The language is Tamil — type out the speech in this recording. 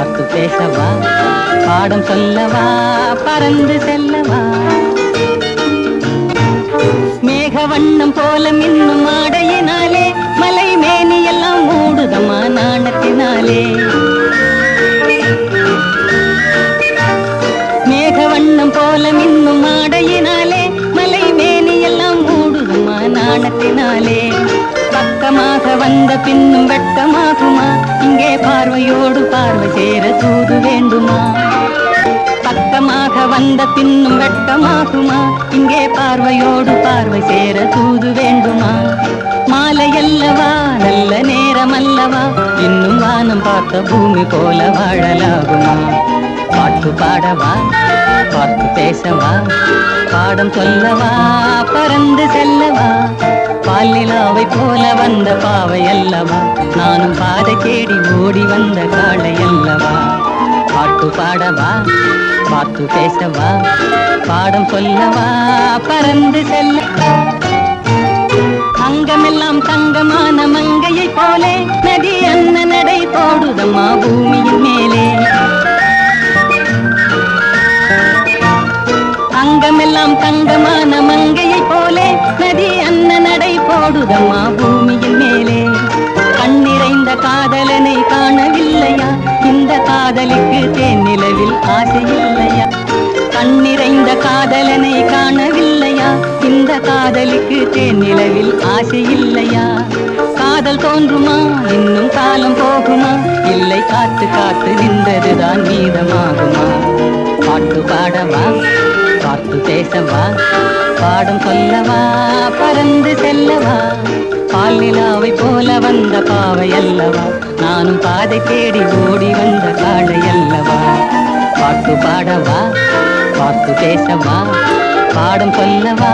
பார்த்து பேசவா? பாடம் சொல்லவா? பறந்து செல்லவா? மேக வண்ணம் போல மின்னும் ஆடையினாலே மலை மேனி எல்லாம் மூடுதமா நாணத்தினாலே. மேக வண்ணம் போல மின்னும் ஆடையினாலே மலை மேனி எல்லாம் மூடுதமா நாணத்தினாலே. பக்கமாக வந்த பின்னும் வெட்டமாகுமா இங்கே பார்வையோடு பார்வை சேர தூது வேண்டுமா? பக்கமாக வந்த பின்னும் வெட்டமாகுமா இங்கே பார்வையோடு பார்வை சேர தூது வேண்டுமா? மாலை அல்லவா? நல்ல நேரம் அல்லவா? இன்னும் வானம் பார்த்த பூமி போல வாழலாகுமா? பாட்டு பாடவா? பார்த்து பேசவா? பாடம் சொல்லவா? பறந்து செல்லவா? பால் நிலாவை போல வந்த பாவை அல்லவா? நானும் பாதை தேடி ஓடி வந்த காளை அல்லவா? பாட்டு பாடவா? பார்த்து பேசவா? பாடம் சொல்லவா? பறந்து செல்ல. அங்கமெல்லாம் தங்கமான மங்கையை போலே நதி அன்ன நடை போடுதம்மா பூமியின் மேலே. அங்கமெல்லாம் தங்கமான மங்கை நடை பூமியின் மேலே. கண்ணிறைந்த காதலனை காணவில்லையா? இந்த காதலுக்கு தேன் நிலவில் ஆசை இல்லையா? கண்ணிறைந்த காதலனை காணவில்லையா? இந்த காதலுக்கு தேன் நிலவில் ஆசை இல்லையா? காதல் தோன்றுமா? இன்னும் காலம் போகுமா? இல்லை காத்து காத்து நின்றதுதான் மீதமாகுமா? பாட்டு பாடவா? பார்த்து பேசவா? பாடும் சொல்லவா பறந்து செல்லவா? பால் நிலாவை போல வந்த பாவை அல்லவா? நானும் பாதை தேடி ஓடி வந்த காடை அல்லவா? பாட்டு பாடவா பாட்டு பேசவா பாடம் சொல்லவா